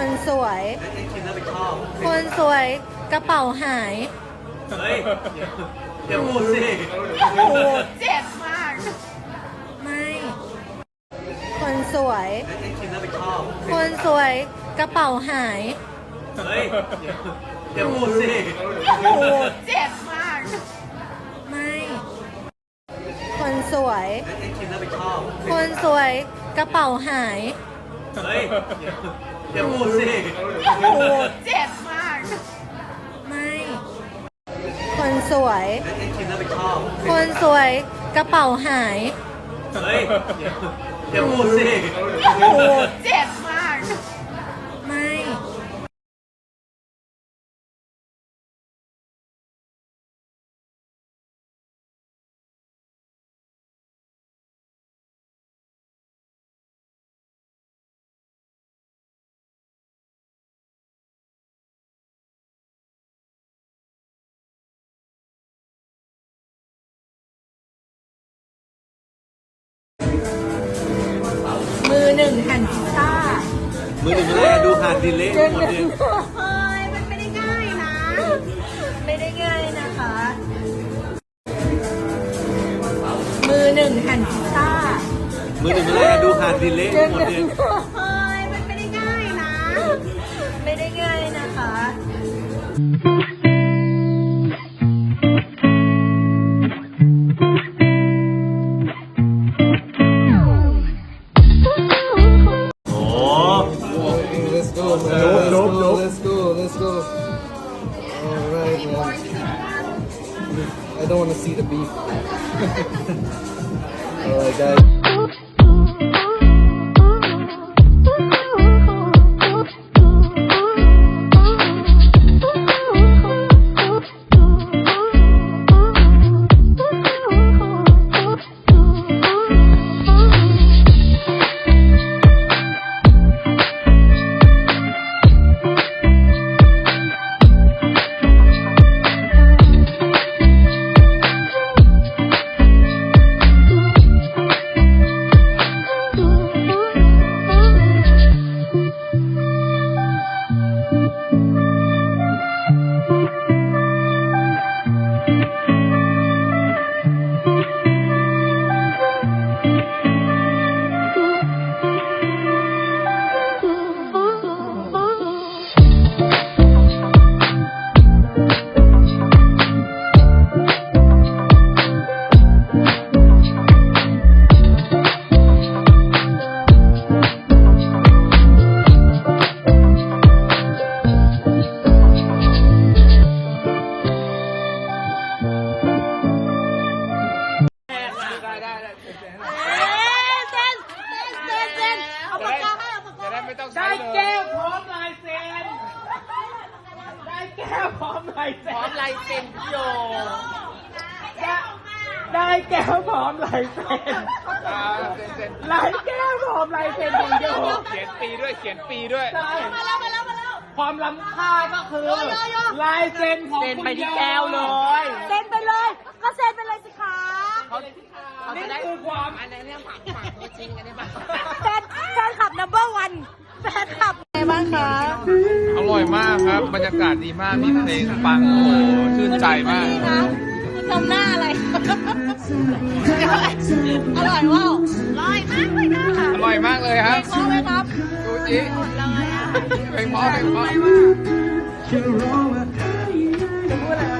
คนสวยไอ้คิมน่าไปชอบคนสวยกระเป๋าหายเฮ้ยเดี๋ยวพูดสิเจ็บมาก ไม่ คนสวยไอ้คิมน่าไปชอบคนสวยกระเป๋าหาย เฮ้ยเดี๋ยวพูดสิเจ็บมาก ไม่ คนสวยไอ้คิมน่าไปชอบคนสวยกระเป๋าหาย เฮ้ย เดี๋ยวพูดสิเจ็บมาก ไม่ คนสวยไอ้คิมน่าไปชอบคนสวยกระเป๋าหาย เฮ้ย เดี๋ยวพูดสิเจ็บมาก นึ่งหั่นพิซซ่ามือหนึ่งอะไรอะดูหาดดิเละหมดเลยเฮ้ยมันไม่ได้ง่ายนะ ไม่ได้ง่ายนะคะ มือหนึ่งหั่นพิซซ่ามือหนึ่งอะไรอะดูหาดดิเละหมดเลยเฮ้ยมันไม่ได้ง่ายนะ ไม่ได้ง่ายนะคะ I don't want to see the beef. All right, guys. ได้แก้วพร้อมลายเซ็นได้แก้วพร้อมลายเซ็นพร้อมลายเซ็นพี่โยได้แก้วพร้อมลายเซ็นลายแก้วพร้อมลายเซ็นพี่โยเขียนปีด้วยเขียนปีด้วย ใช่ความล้ำค่าก็คือลายเซ็นของคุณโยไปที่แก้วเลย เซ็นไปเลย ก็เซ็นไปเลยสิคะ นี่คือความแฟนแฟนขับ number one แฟนขับไงบ้างคะอร่อยมากครับ บรรยากาศดีมาก มีเพลงฟังโอ้โหชื่นใจมาก นี่นะทำหน้าอะไร อร่อยว้าวอร่อยมากเลยนะอร่อยมากเลยครับพอไหมครับดูจิเพลงเพราะเพลงเพราะจะพูดอะไร